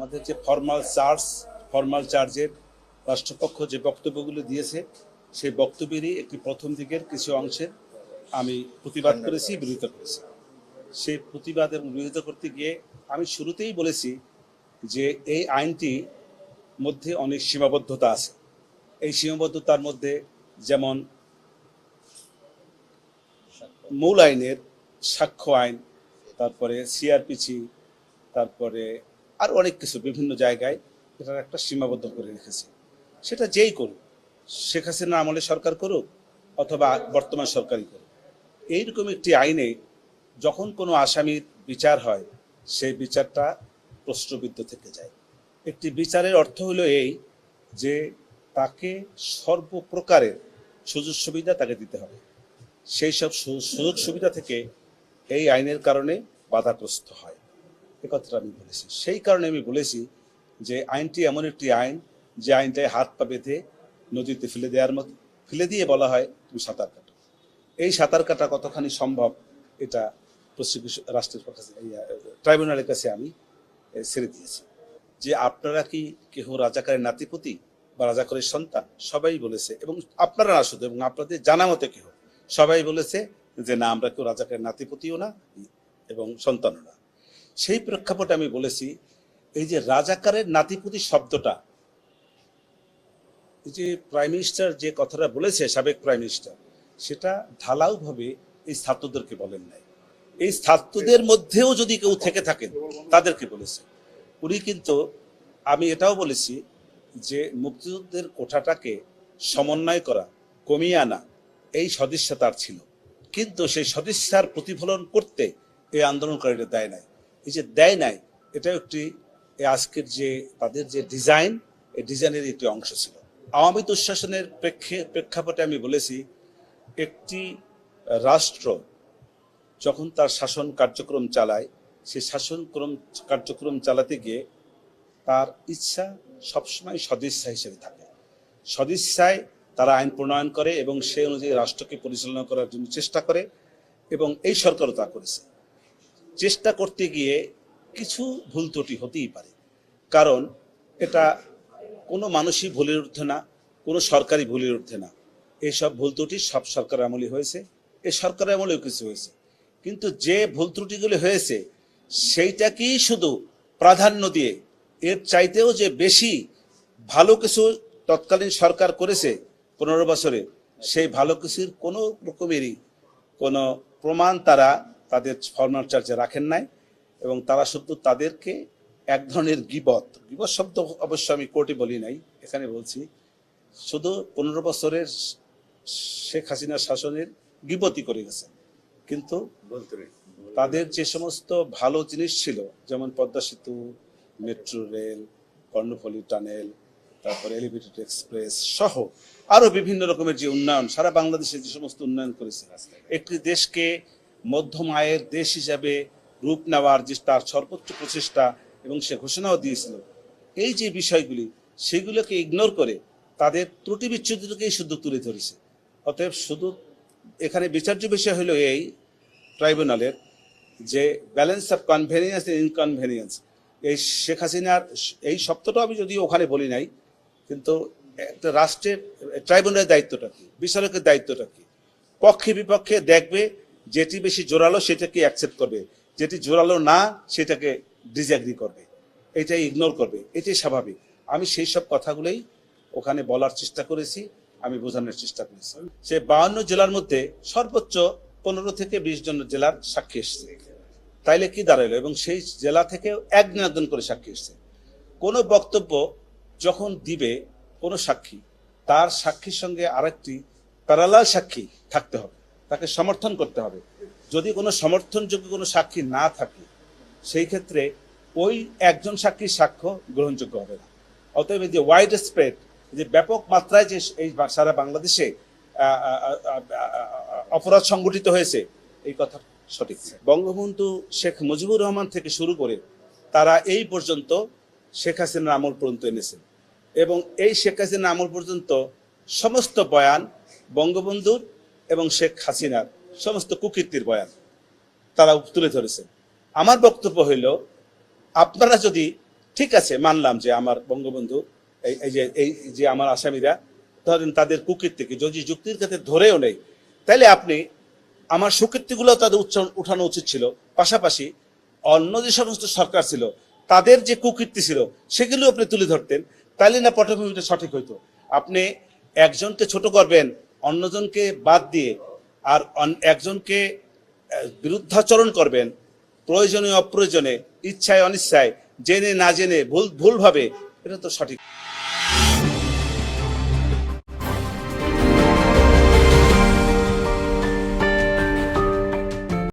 আমাদের যে formal charge formal চার্জের রাষ্ট্রপক্ষ যে বক্তব্যগুলো দিয়েছে সেই বক্তব্যেরই একটি প্রথম দিকের কিছু অংশের আমি প্রতিবাদ করেছি বিরোধিতা করেছি। সেই প্রতিবাদ এবং বিরোধিতা করতে গিয়ে আমি শুরুতেই বলেছি যে এই আইনটি মধ্যে অনেক সীমাবদ্ধতা আছে। এই সীমাবদ্ধতার মধ্যে যেমন মূল আইনের সাক্ষ্য আইন তারপরে সিআরপিসি তারপরে আর অনেক কিছু বিভিন্ন জায়গায় এটার একটা সীমাবদ্ধ করে রেখেছে। সেটা যেই করুক, শেখ হাসিনা আমলে সরকার করুক অথবা বর্তমান সরকারই করুক, এইরকম একটি আইনে যখন কোনো আসামির বিচার হয়, সেই বিচারটা প্রশ্নবিদ্ধ থেকে যায়। একটি বিচারের অর্থ হলো এই যে তাকে সর্বপ্রকারের সুযোগ সুবিধা তাকে দিতে হবে। সেই সব সুযোগ সুবিধা থেকে এই আইনের কারণে বাধাগ্রস্ত হয়। এ কথাটা আমি বলেছি। সেই কারণে আমি বলেছি যে আইনটি এমন একটি আইন যে আইনটায় হাত পা বেঁধে নদীতে ফেলে দেওয়ার মতো, ফেলে দিয়ে বলা হয় তুমি সাঁতার কাটো। এই সাঁতার কাটা কতখানি সম্ভব এটা প্রসিকিউশন, রাষ্ট্রের কাছে ট্রাইব্যুনালের কাছে আমি ছেড়ে দিয়েছি। যে আপনারা কি কেহ রাজাকারের নাতিপতি বা রাজাকারের সন্তান? সবাই বলেছে এবং আপনারা না শুধু, এবং আপনাদের জানা মতে কেহ? সবাই বলেছে যে না, আমরা কেউ রাজাকারের নাতিপতিও না, এবং সন্তানও না। সেই প্রেক্ষাপটে আমি বলেছি, এই যে রাজাকারের নাতিপুতি শব্দটা, এই যে প্রাইম মিনিস্টার যে কথাটা বলেছে, সাবেক প্রাইম মিনিস্টার সেটা ঢালাওভাবে এই ছাত্রদেরকে বলেন নাই। এই ছাত্রদের মধ্যেও যদি কেউ থেকে থাকেন, তাদেরকে বলেছে। উনি কিন্তু, আমি এটাও বলেছি যে মুক্তিযুদ্ধের কোঠাটাকে সমন্বয় করা, কমিয়ে আনা, এই সদিচ্ছা তার ছিল। কিন্তু সেই সদিচ্ছার প্রতিফলন করতে এই আন্দোলনকারীরা দেয় নাই। এই যে দেয় নাই এটা একটি আজকের যে তাদের যে ডিজাইন এই ডিজাইনের একটি অংশ ছিল। আওয়ামী দুঃশাসনের প্রেক্ষে, প্রেক্ষাপটে আমি বলেছি, একটি রাষ্ট্র যখন তার শাসন কার্যক্রম চালায়, সে শাসন ক্রম, কার্যক্রম চালাতে গিয়ে তার ইচ্ছা সবসময় সদিচ্ছা হিসেবে থাকে। সদিচ্ছায় তারা আইন প্রণয়ন করে এবং সেই অনুযায়ী রাষ্ট্রকে পরিচালনা করার জন্য চেষ্টা করে এবং এই সরকারও তা করেছে। চেষ্টা করতে গিয়ে কিছু ভুল ত্রুটি হতেই পারে। কারণ এটা কোনো মানুষই ভুলের ঊর্ধ্বে না, কোনো সরকারি ভুলের ঊর্ধ্বে না। এইসব ভুল ত্রুটি সব সরকার আমলে হয়েছে, এ সরকার আমলেও কিছু হয়েছে। কিন্তু যে ভুল ত্রুটিগুলি হয়েছে, সেইটাকেই শুধু প্রাধান্য দিয়ে, এর চাইতেও যে বেশি ভালো কিছু তৎকালীন সরকার করেছে পনেরো বছরে, সেই ভালো কিছুর কোনো রকমেরই কোনো প্রমাণ তারা তাদের ফর্মাল চার্জে রাখেন নাই এবং তারা শুধু তাদেরকে এক ধরনের গিবত গিবত শব্দ অবশ্য আমি কোর্টে বলি নাই এখানে বলছি শুধু পনেরো বছরের শেখ হাসিনার শাসনের গিবতি করে গেছে। কিন্তু তাদের যে সমস্ত ভালো জিনিস ছিল যেমন পদ্মা সেতু মেট্রো রেল কর্ণফুলী টানেল তারপরে এলিভেটেড এক্সপ্রেস সহ আরও বিভিন্ন রকমের যে উন্নয়ন সারা বাংলাদেশে যে সমস্ত উন্নয়ন করেছে একটি দেশকে মধ্যম আয়ের দেশ হিসাবে রূপ নেওয়ার যে তার সর্বোচ্চ প্রচেষ্টা এবং সে ঘোষণাও দিয়েছিল। এই যে বিষয়গুলি, সেগুলোকে ইগনোর করে তাদের ত্রুটি বিচ্ছুতিকেই শুধু তুলে ধরেছে। অতএব শুধু এখানে বিচার্য বিষয় হলো এই ট্রাইব্যুনালের যে ব্যালেন্স অফ কনভেনিয়েন্স ইনকনভেনিয়েন্স এই শেখ হাসিনার এই শব্দটা আমি যদিও ওখানে বলি নাই, কিন্তু একটা রাষ্ট্রের, ট্রাইব্যুনালের দায়িত্বটা কি? বিচারকের দায়িত্বটা কি? পক্ষে বিপক্ষে দেখবে যেটি বেশি জোরালো সেটাকে অ্যাকসেপ্ট করবে। যেটি জোরালো না, সেটাকে ডিসঅ্যাগ্রি করবে। এটাই ইগনোর করবে। এটাই স্বাভাবিক। আমি সেই সব কথাগুলোই ওখানে বলার চেষ্টা করেছি, আমি বোঝানোর চেষ্টা করেছি। সে বাউন্ন জেলার মধ্যে সর্বোচ্চ পনেরো থেকে বিশ জন জেলার সাক্ষী এসছে। তাইলে কি দাঁড়াইলো? এবং সেই জেলা থেকেও একজন একজন করে সাক্ষী এসছে। কোনো বক্তব্য যখন দিবে কোনো সাক্ষী, তার সাক্ষীর সঙ্গে আরেকটি প্যারালাল সাক্ষী থাকতে হবে। তাকে সমর্থন করতে হবে। যদি কোনো সমর্থনযোগ্য কোনো সাক্ষী না থাকে, সেই ক্ষেত্রে ওই একজন সাক্ষীর সাক্ষ্য গ্রহণযোগ্য হবে না। অতএব যে ওয়াইড স্প্রেড যে ব্যাপক মাত্রায় যে এই সারা বাংলাদেশে অপরাধ সংগঠিত হয়েছে, এই কথা সঠিক বঙ্গবন্ধু শেখ মুজিবুর রহমান থেকে শুরু করে তারা এই পর্যন্ত শেখ হাসিনার আমল পর্যন্ত এনেছেন। এবং এই শেখ হাসিনার আমল পর্যন্ত সমস্ত বয়ান বঙ্গবন্ধুর এবং শেখ হাসিনার সমস্ত কুকীর্তির বয়ান তারা তুলে ধরেছেন আমার বক্তব্য হইল, আপনারা যদি ঠিক আছে মানলাম যে আমার বঙ্গবন্ধু, এই যে এই যে আমার আসামিরা, ধরেন তাদের কুকীর্তিকে, যদি যুক্তির ক্ষেত্রে ধরেও নেই, তাহলে আপনি আমার সুকীর্তিগুলো তাদের উচ্চ- উঠানো উচিত ছিল। পাশাপাশি অন্য যে সমস্ত সরকার ছিল, তাদের যে কুকীর্তি ছিল, সেগুলো আপনি তুলে ধরতেন, তাহলে না পটভূমিটা সঠিক হইতো। আপনি একজনকে ছোট করবেন অন্যজনকে বাদ দিয়ে আর একজনকে বিরুদ্ধাচরণ করবেন, প্রয়োজনে অপ্রয়োজনে, ইচ্ছায় অনিচ্ছায়, জেনে না জেনে ভুল ভুলভাবে, এটা তো সঠিক।